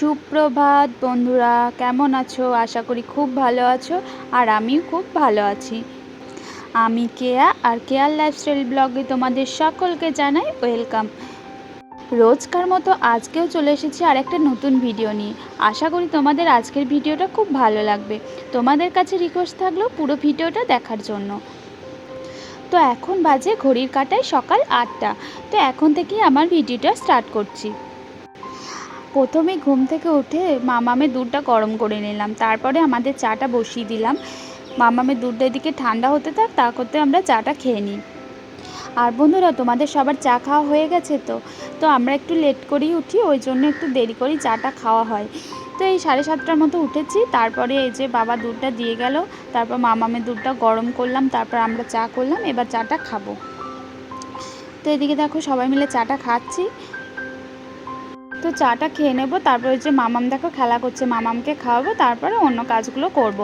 সুপ্রভাত বন্ধুরা, কেমন আছো? আশা করি খুব ভালো আছো আর আমিও খুব ভালো আছি। আমি কেয়া আর কেয়ার লাইফস্টাইল ব্লগে তোমাদের সকলকে জানাই ওয়েলকাম। রোজকার মতো আজকেও চলে এসেছি আর একটা নতুন ভিডিও নিয়ে। আশা করি তোমাদের আজকের ভিডিওটা খুব ভালো লাগবে। তোমাদের কাছে রিকোয়েস্ট থাকল পুরো ভিডিওটা দেখার জন্য। তো এখন বাজে ঘড়ির কাটায় সকাল আটটা। তো এখন থেকেই আমার ভিডিওটা স্টার্ট করছি। প্রথমে ঘুম থেকে উঠে মামামের দুধটা গরম করে নিলাম। তারপরে আমাদের চাটা বসিয়ে দিলাম। মামামের দুধটা এদিকে ঠান্ডা হতে থাক তা করতে আমরা চাটা খেয়ে নিই। আর বন্ধুরা, তোমাদের সবার চা খাওয়া হয়ে গেছে তো? তো আমরা একটু লেট করেই উঠি, ওই জন্য একটু দেরি করেই চাটা খাওয়া হয়। তো এই সাড়ে সাতটার মতো উঠেছি, তারপরে এই যে বাবা দুধটা দিয়ে গেল, তারপর মামামের দুধটা গরম করলাম, তারপর আমরা চা করলাম, এবার চাটা খাব। তো এদিকে দেখো সবাই মিলে চাটা খাচ্ছি। তো চাটা খেয়ে নেব, তারপরে যে মামাম দেখো খেলা করছে, মামামকে খাওয়াবো, তারপরে অন্য কাজগুলো করব।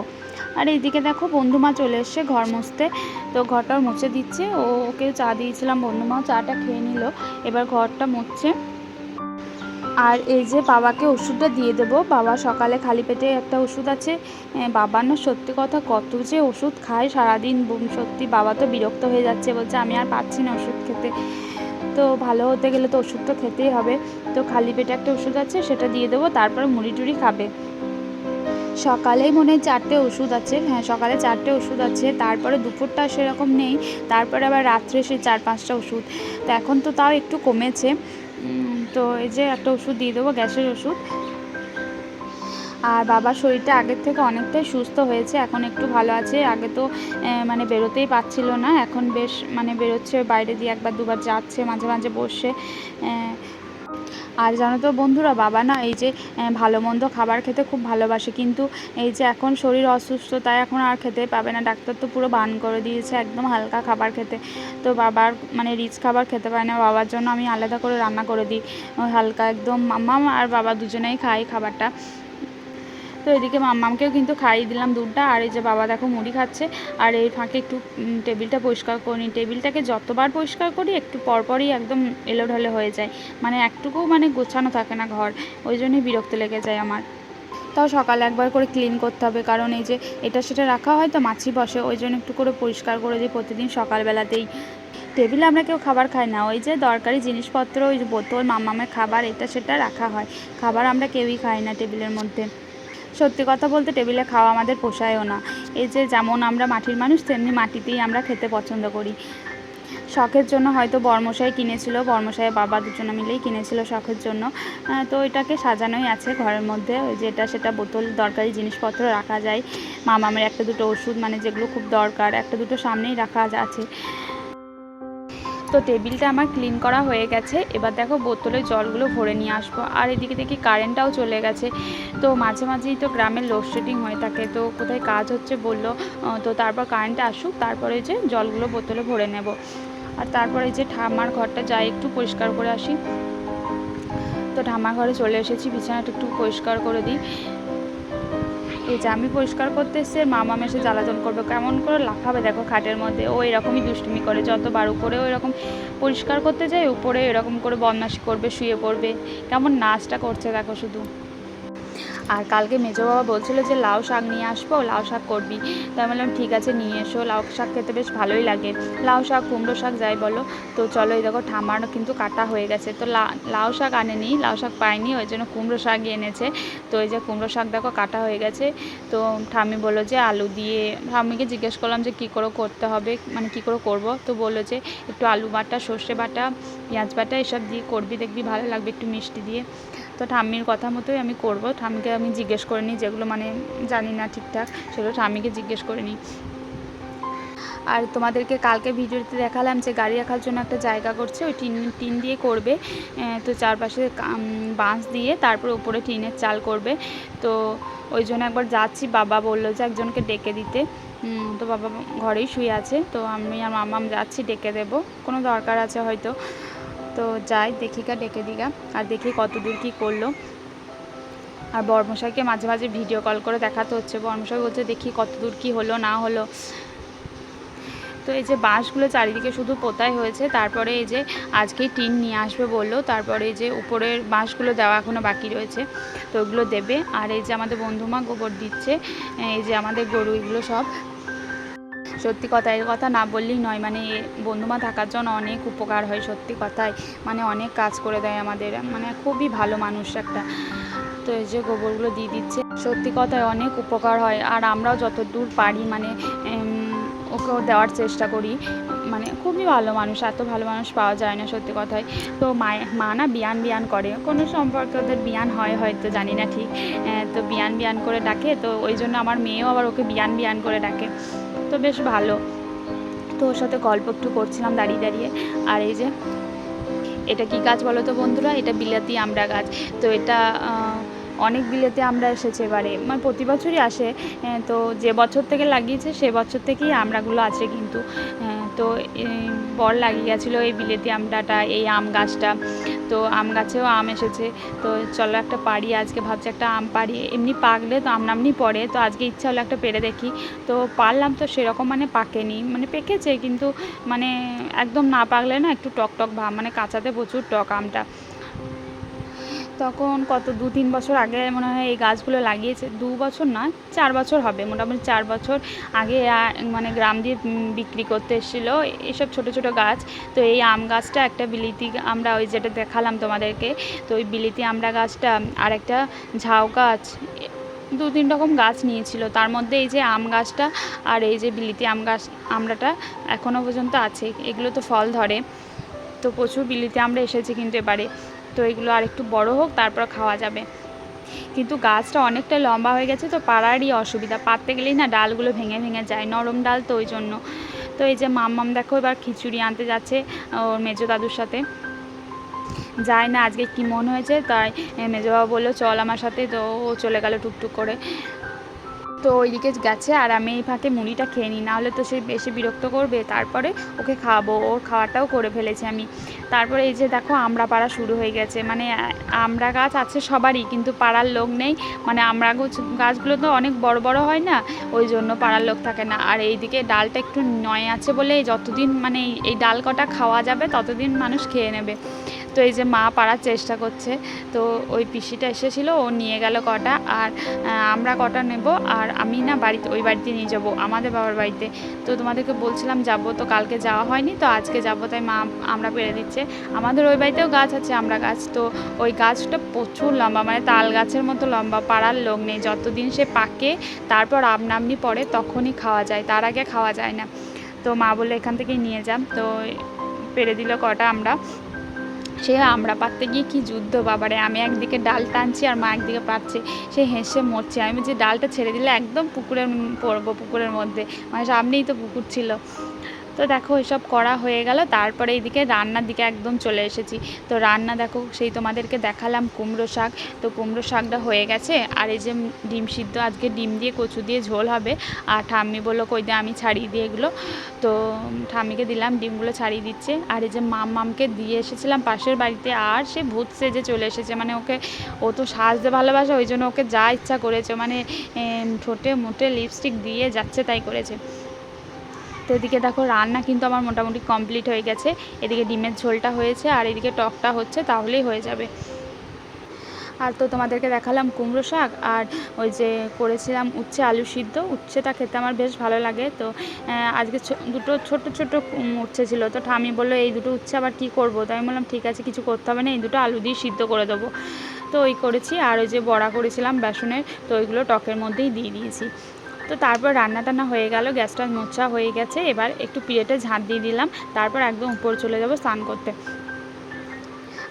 আর এইদিকে দেখো বন্ধুমা চলে এসছে ঘর মুছতে, তো ঘরটা মুছে দিচ্ছে, ও ওকে চা দিয়েছিলাম বন্ধুমাও চাটা খেয়ে নিল, এবার ঘরটা মুছছে আর এই যে বাবাকে ওষুধটা দিয়ে দেবো, বাবা সকালে খালি পেটে একটা ওষুধ আছে বাবার না সত্যি কথা কত যে ওষুধ খায়, সারাদিন সত্যি বাবা তো বিরক্ত হয়ে যাচ্ছে, বলছে আমি আর পাচ্ছি না ওষুধ খেতে তো ভালো হতে গেলে তো ওষুধ তো খেতেই হবে। তো খালি পেটে একটা ওষুধ আছে, সেটা দিয়ে দেবো, তারপরে মুড়ি টুড়ি খাবে। সকালেই মনে হয় চারটে ওষুধ আছে। হ্যাঁ সকালে চারটে ওষুধ আছে, তারপরে দুপুরটা সেরকম নেই, তারপরে আবার রাত্রে সে চার পাঁচটা ওষুধ। তো এখন তো তাও একটু কমেছে। তো এই যে একটা ওষুধ দিয়ে দেবো, গ্যাসের ওষুধ। আর বাবার শরীরটা আগের থেকে অনেকটাই সুস্থ হয়েছে, এখন একটু ভালো আছে। আগে তো মানে বেরোতেই পারছিল না, এখন বেশ মানে বেরোচ্ছে, বাইরে দিয়ে একবার দুবার যাচ্ছে, মাঝে মাঝে বসে আর জানো তো বন্ধুরা, বাবা না এই যে ভালো মন্দ খাবার খেতে খুব ভালোবাসে, কিন্তু এই যে এখন শরীর অসুস্থ, তাই এখন আর খেতে পাবে না। ডাক্তার তো পুরো বান করে দিয়েছে, একদম হালকা খাবার খেতে। তো বাবার মানে রিচ খাবার খেতে পারে না, বাবার জন্য আমি আলাদা করে রান্না করে দিই। হালকা একদম মাম্মা আর বাবা দুজনেই খাই খাবারটা। তো এদিকে মাম্মামকেও কিন্তু খাইয়ে দিলাম দুধটা। আর এই যে বাবা দেখো মুড়ি খাচ্ছে। আর এই ফাঁকে একটু টেবিলটা পরিষ্কার করে টেবিলটাকে যতবার পরিষ্কার করি, একটু পরপরই একদম এলোঢলে হয়ে যায়। মানে একটুকুও মানে গোছানো থাকে না ঘর। ওই জন্যই বিরক্ত লেগে যায় আমার। তাও সকালে একবার করে ক্লিন করতে হবে। কারণ এই যে এটা সেটা রাখা হয় তো মাছি বসে। ওই জন্য একটু করে পরিষ্কার করে দিই প্রতিদিন সকালবেলাতেই। টেবিলে আমরা কেউ খাবার খাই না। ওই যে দরকারি জিনিসপত্র, ওই বোতল মামামের খাবার, এটা সেটা রাখা হয়। খাবার আমরা কেউই খাই না টেবিলের মধ্যে। সত্যি কথা বলতে টেবিলে খাওয়া আমাদের পোষায়ও না। এই যে যেমন আমরা মাটির মানুষ, তেমনি মাটিতেই আমরা খেতে পছন্দ করি। শখের জন্য হয়তো বর্মশাই কিনেছিল বর্মশাই বাবা দুজনে মিলেই কিনেছিল শখের জন্য। তো এটাকে সাজানোই আছে ঘরের মধ্যে, ওই যে এটা সেটা বোতল, দরকারি জিনিসপত্র রাখা যায়। মামামের একটা দুটো ওষুধ মানে যেগুলো খুব দরকার, একটা দুটো সামনেই রাখা আছে। তো টেবিলটা আমার ক্লিন করা হয়ে গেছে। এবার দেখো বোতলে জলগুলো ভরে নিয়ে আসব। আর এদিকে দেখি কারেন্টটাও চলে গেছে। তো মাঝে মাঝেই তো গ্রামের লোডশেডিং হয়ে থাকে। তো কোথায় কাজ হচ্ছে বলল। তো তারপর কারেন্টটা আসুক, তারপরে যে জলগুলো বোতলে ভরে নেব। আর তারপরে যে ঠাম্মার ঘরটা যাই একটু পরিষ্কার করে আসি। তো ঠাম্মার ঘরে চলে এসেছি। বিছানাটা একটু পরিষ্কার করে দিই। এই যে আমি পরিষ্কার করতে এসে মামা মেসে জ্বালাতন করবে। কেমন করে লাফাবে দেখো খাটের মধ্যে। ও এরকমই দুষ্টুমি করে। যতবার ওই এরকম পরিষ্কার করতে যায় উপরে এরকম করে বদমাশি করবে, শুয়ে পড়বে। কেমন নাচটা করছে দেখো শুধু। আর কালকে মেজো বাবা বলছিল যে, লাউ শাক নিয়ে আসব, লাউ শাক করবি। তাই বললাম, ঠিক আছে, নিয়ে এসো। লাউ শাক খেতে বেশ ভালোই লাগে। লাউ শাক, কুমড়ো শাক, যাই বলো। তো চলো, এই দেখো, ঠাম্মারও কিন্তু কাটা হয়ে গেছে। তো লাউ শাক আনেনি, লাউ শাক পায়নি ওই জন্য কুমড়ো শাকই এনেছে। তো এই যে কুমড়ো শাক দেখো, কাটা হয়ে গেছে। তো ঠাম্মি বলল যে, আলু দিয়ে ঠাম্মিকে জিজ্ঞেস করলাম যে, কী করে করতে হবে? মানে কী করে করব? তো বলল যে, একটু আলু বাটা, সর্ষে বাটা, পেঁয়াজ বাটা, এসব দিয়ে করবি, দেখবি ভালো লাগবে একটু মিষ্টি দিয়ে। তো ঠাম্মির কথা মতোই আমি করব। ঠাম্মিকে আমি জিজ্ঞেস করে নিই যেগুলো মানে জানি না ঠিকঠাক, সেগুলো ঠাম্মিকে জিজ্ঞেস করে নিই। আর তোমাদেরকে কালকে ভিডিওতে দেখালাম যে গাড়ি রাখার জন্য একটা জায়গা করছে, ওই টিন টিন দিয়ে করবে। তো চারপাশে বাঁশ দিয়ে তারপর উপরে টিনের চাল করবে। তো ওই জন্য একবার যাচ্ছি, বাবা বলল যে একজনকে ডেকে দিতে। তো বাবা ঘরেই শুয়ে আছে, তো আমি আর মামাম যাচ্ছি, ডেকে দেবো। কোনো দরকার আছে হয়তো। তো যাই দেখিকা ডেকে দিগা। আর দেখি কত দূর কী করল। আর বর্মশাইকে মাঝে মাঝে ভিডিও কল করে দেখাতে হচ্ছে। বর্মশাই বলছে, দেখি কত দূর কী হলো, না হলো। তো এই যে বাঁশগুলো চারিদিকে শুধু পোতাই হয়েছে। তারপরে এই যে আজকে টিন নিয়ে আসবে বলল। তারপরে এই যে উপরের বাঁশগুলো দেওয়া এখনও বাকি রয়েছে। তো ওগুলো দেবে। আর এই যে আমাদের বন্ধুমা গোবর দিচ্ছে, এই যে আমাদের গরু, এগুলো সব সত্যি কথা, এই কথা না বললেই নয়। মানে বন্ধুমা থাকার জন্য অনেক উপকার হয় সত্যি কথাই মানে অনেক কাজ করে দেয় আমাদের। মানে খুবই ভালো মানুষ একটা। তো এই যে গোবরগুলো দিয়ে দিচ্ছে, সত্যি কথায় অনেক উপকার হয়। আর আমরাও যত দূর পারি মানে ওকেও দেওয়ার চেষ্টা করি। মানে খুবই ভালো মানুষ, এত ভালো মানুষ পাওয়া যায় না সত্যি কথায়। তো মায়ে, মা না বিয়ান বিয়ান করে। কোনো সম্পর্কে ওদের বিয়ান হয় হয়তো, জানি না ঠিক। তো বিয়ান বিয়ান করে ডাকে। তো ওই জন্য আমার মেয়েও আবার ওকে বিয়ান বিয়ান করে ডাকে। তো বেশ ভালো। তো ওর সাথে গল্প একটু করছিলাম দাঁড়িয়ে দাঁড়িয়ে। আর এই যে, এটা কি গাছ বলো তো বন্ধুরা? এটা বিলাতি আমড়া গাছ। তো এটা অনেক বিলেতে আমরা এসেছে এবারে। মানে প্রতি বছরই আসে। তো যে বছর থেকে লাগিয়েছে, সে বছর থেকেই আমড়াগুলো আছে কিন্তু। তো এই বর লাগিয়ে গেছিল এই বিলেতি আমড়াটা, এই আম গাছটা। তো আম গাছেও আম এসেছে। তো চলো একটা পারি আজকে ভাবছি একটা আম পাড়ি। এমনি পাকলে তো আম নামনি পড়ে, তো আজকে ইচ্ছা হলো একটা পেরে দেখি। তো পারলাম তো সেরকম মানে পাকেনি মানে পেকেছে কিন্তু মানে একদম না পাকলে না একটু টক টক ভাব মানে কাঁচাতে প্রচুর টক আমটা। তখন কত দু, তিন বছর আগে মনে হয় এই গাছগুলো লাগিয়েছে। দু বছর না, চার বছর হবে। মোটামুটি চার বছর আগে মানে গ্রাম দিয়ে বিক্রি করতে এসেছিল এসব ছোট ছোট গাছ। তো এই আম গাছটা একটা বিলিতি, আমরা ওই যেটা দেখালাম তোমাদেরকে, তো ওই বিলিতি আমড়া গাছটা, আর একটা ঝাউ গাছ, দু, তিন রকম গাছ নিয়েছিল। তার মধ্যে এই যে আম গাছটা আর এই যে বিলিতি আম গাছ আমড়াটা এখনও পর্যন্ত আছে। এগুলো তো ফল ধরে। তো প্রচুর বিলিতে আমরা এসেছি কিন্তু এবারে। তো এগুলো আর একটু বড় হোক, তারপর খাওয়া যাবে। কিন্তু গাছটা অনেকটা লম্বা হয়ে গেছে, তো পাড়ারই অসুবিধা। পাততে গেলেই না ডালগুলো ভেঙে ভেঙে যায়, নরম ডাল তো ওই জন্য। তো এই যে মাম্মাম দেখো এবার খিচুড়ি আনতে যাচ্ছে, ওর মেজো দাদুর সাথে। যায় না, আজকে কি মন হয়েছে, তাই মেজোবাবু বলল, চল আমার সাথে, তো ও চলে গেল টুকটুক করে। তো ওইদিকে গেছে আর আমি এই ফাঁকে মুড়িটা খেয়ে নিই। নাহলে তো সে বেশি বিরক্ত করবে, তারপরে ওকে খাওয়াবো। ওর খাওয়াটাও করে ফেলেছি আমি। তারপরে এই যে দেখো আমড়া পাড়া শুরু হয়ে গেছে। মানে আমড়া গাছ আছে সবারই, কিন্তু পাড়ার লোক নেই। মানে গাছ- গাছগুলো তো অনেক বড় বড় হয় না, ওই জন্য পাড়ার লোক থাকে না। আর এইদিকে ডালটা একটু নয় আছে বলে যতদিন মানে এই ডাল কটা খাওয়া যাবে, ততদিন মানুষ খেয়ে নেবে। তো এই যে মা পাড়ার চেষ্টা করছে, তো ওই পিসিটা এসেছিল, ও নিয়ে গেল কটা, আর আমরা কটা নেব, আর আমি না বাড়িতে, ওই বাড়িতে নিয়ে যাব, আমাদের বাবার বাড়িতে। তো তোমাদেরকে বলছিলাম যাব, তো কালকে যাওয়া হয়নি, তো আজকে যাব, তাই মা আমরা পেরে দিচ্ছে। আমাদের ওই বাড়িতেও গাছ আছে, আমরা গাছ, তো ওই গাছটা প্রচুর লম্বা মানে তাল গাছের মতো লম্বা, পাড়ার লোক নেই, যতদিন সে পাকে, তারপর আমনামনি পড়ে, তখনই খাওয়া যায়, তার আগে খাওয়া যায় না। তো মা বলল, এখান থেকেই নিয়ে যাম তো পেরে দিল কটা আমরা। সে আমরা পাততে গিয়ে কি যুদ্ধ বাবারে? আমি একদিকে ডাল টানছি আর মা একদিকে পাচ্ছে। সে হেসে মরছে। আমি যে ডালটা ছেড়ে দিলে একদম পুকুরের উম পড়ব পুকুরের মধ্যে। মানে সামনেই তো পুকুর ছিল। তো দেখো এসব করা হয়ে গেল। তারপরে এইদিকে রান্নার দিকে একদম চলে এসেছি। তো রান্না দেখো, সেই তোমাদেরকে দেখালাম কুমড়ো শাক। তো কুমড়ো শাকটা হয়ে গেছে। আর এই যে ডিম সিদ্ধ, আজকে ডিম দিয়ে কচু দিয়ে ঝোল হবে। আর ঠাম্মি বলল, কই দিয়ে আমি ছাড়িয়ে দিয়ে এগুলো। তো ঠাম্মিকে দিলাম, ডিমগুলো ছাড়িয়ে দিচ্ছে। আর এই যে মাম মামকে দিয়ে এসেছিলাম পাশের বাড়িতে, আর সে ভূত সেজে চলে এসেছে। মানে ওকে, ও তো সাজতে ভালোবাসে, ওই জন্য ওকে যা ইচ্ছা করেছে। মানে ঠোঁটে মুটে লিপস্টিক দিয়ে যাচ্ছে, তাই করেছে। তো এদিকে দেখো রান্না কিন্তু আমার মোটামুটি কমপ্লিট হয়ে গেছে। এদিকে ডিমের ঝোলটা হয়েছে আর এদিকে টকটা হচ্ছে, তাহলেই হয়ে যাবে। আর তো তোমাদেরকে দেখালাম কুমড়ো শাক আর ওই যে করেছিলাম উচ্ছে আলু সিদ্ধ। উচ্ছেটা খেতে আমার বেশ ভালো লাগে। তো আজকে দুটো ছোট ছোট উচ্ছে ছিল। তো ঠামি বলল, এই দুটো উচ্ছে আবার কী করব? তো আমি বললাম, ঠিক আছে, কিছু করতে হবে না, এই দুটো আলু দিয়ে সিদ্ধ করে দেবো। তো ওই করেছি। আর ওই যে বড়া করেছিলাম বেসনের, তো ওইগুলো টকের মধ্যেই দিয়ে দিয়েছি। তো তারপর রান্না টান্না হয়ে গেল, গ্যাসটা মোছা হয়ে গেছে। এবার একটু পিড়েটে ঝাঁট দিয়ে দিলাম, তারপর একদম উপরে চলে যাব স্নান করতে।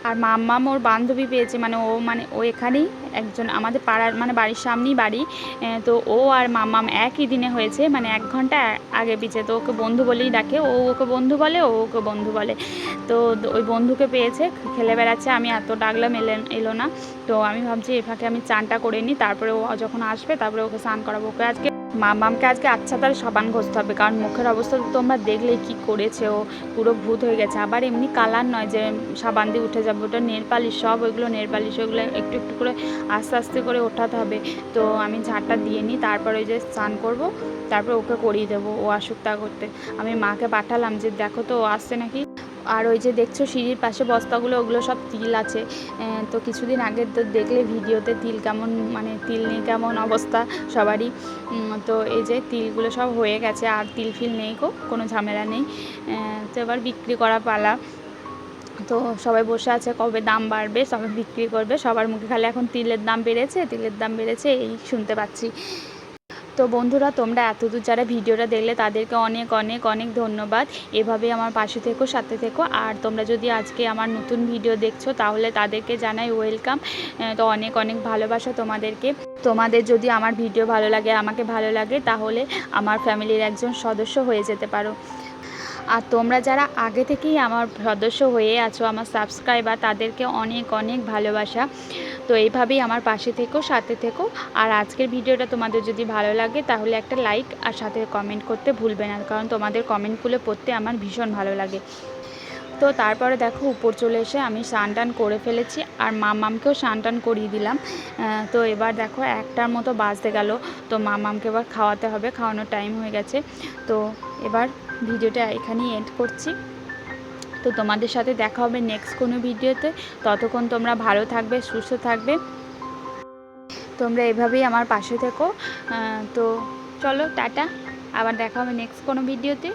আর মাম্মাম ওর বান্ধবী পেয়েছে মানে ও মানে ও এখানেই একজন আমাদের পাড়ার মানে বাড়ির সামনেই বাড়ি। তো ও আর মাম্মাম একই দিনে হয়েছে মানে এক ঘণ্টা আগে পিছে। তো ওকে বন্ধু বলেই ডাকে, ও ওকে বন্ধু বলে, ও ওকে বন্ধু বলে। তো ওই বন্ধুকে পেয়েছে, খেলে বেড়াচ্ছে, আমি এত ডাকলাম এলেন এলো না। তো আমি ভাবছি এ ফাঁকে আমি চানটা করে নিই, তারপরে ও যখন আসবে, তারপরে ওকে স্নান করাবো। ওকে আজকে মামামকে আজকে আচ্ছা তার সাবান ঘষতে হবে, কারণ মুখের অবস্থা তো তোমরা দেখলেই কি করেছে ও, পুরো ভূত হয়ে গেছে। আবার এমনি কালার নয় যে সাবান দিয়ে উঠে যাবে, ওটা নেল পালিশ সব ওইগুলো নেল পালিশ ওইগুলো একটু একটু করে আস্তে আস্তে করে ওঠাতে হবে। তো আমি ঝাড়টা দিয়ে নিই, তারপরে ওই যে স্নান করব, তারপর ওকে করিয়ে দেবো ও আসুক তা করতে। আমি মাকে পাঠালাম যে, দেখো তো, ও আসছে নাকি? আর ওই যে দেখছ সিঁড়ির পাশে বস্তাগুলো, ওগুলো সব তিল আছে। তো কিছুদিন আগে তো দেখলে ভিডিওতে তিল কেমন মানে তিল নেই কেমন অবস্থা সবারই। তো এই যে তিলগুলো সব হয়ে গেছে, আর তিল ফিল নেই গো, কোনো ঝামেলা নেই। তো এবার বিক্রি করা পালা। তো সবাই বসে আছে, কবে দাম বাড়বে, সবাই বিক্রি করবে, সবার মুখে খালি এখন তিলের দাম বেড়েছে, তিলের দাম বেড়েছে, এই শুনতে পাচ্ছি। তো বন্ধুরা, তোমরা এতদূর যারা ভিডিওটা দেখলে, তাদেরকে অনেক অনেক অনেক ধন্যবাদ। এভাবে আমার পাশে থেকো, সাথে থেকো। আর তোমরা যদি আজকে আমার নতুন ভিডিও দেখছ, তাহলে তাদেরকে জানাই ওয়েলকাম। তো অনেক অনেক ভালোবাসা তোমাদেরকে। তোমাদের যদি আমার ভিডিও ভালো লাগে, আমাকে ভালো লাগে, তাহলে আমার ফ্যামিলির একজন সদস্য হয়ে যেতে পারো। আর তোমরা যারা আগে থেকেই আমার সদস্য হয়ে আছো, আমার সাবস্ক্রাইবার তাদেরকে অনেক অনেক ভালোবাসা। তো এইভাবেই আমার পাশে থেকো, সাথে থেকো। আর আজকের ভিডিওটা তোমাদের যদি ভালো লাগে, তাহলে একটা লাইক আর সাথে কমেন্ট করতে ভুলবে না, কারণ তোমাদের কমেন্টগুলো পড়তে আমার ভীষণ ভালো লাগে। তো তারপরে দেখো উপর চলে এসে আমি স্নান টান করে ফেলেছি আর মামামকেও স্নান টান করিয়ে দিলাম। তো এবার দেখো একটার মতো বাজতে গেল। তো মামামকে এবার খাওয়াতে হবে, খাওয়ানোর টাইম হয়ে গেছে। তো এবার ভিডিওটা এখানেই এন্ড করছি। তো তোমাদের সাথে দেখা হবে নেক্সট কোনো ভিডিওতে। ততক্ষণ তোমরা ভালো থাকবে, সুস্থ থাকবে। তোমরা এভাবেই আমার পাশে থেকো। তো চলো টাটা। আবার দেখা হবে নেক্সট কোনো ভিডিওতে।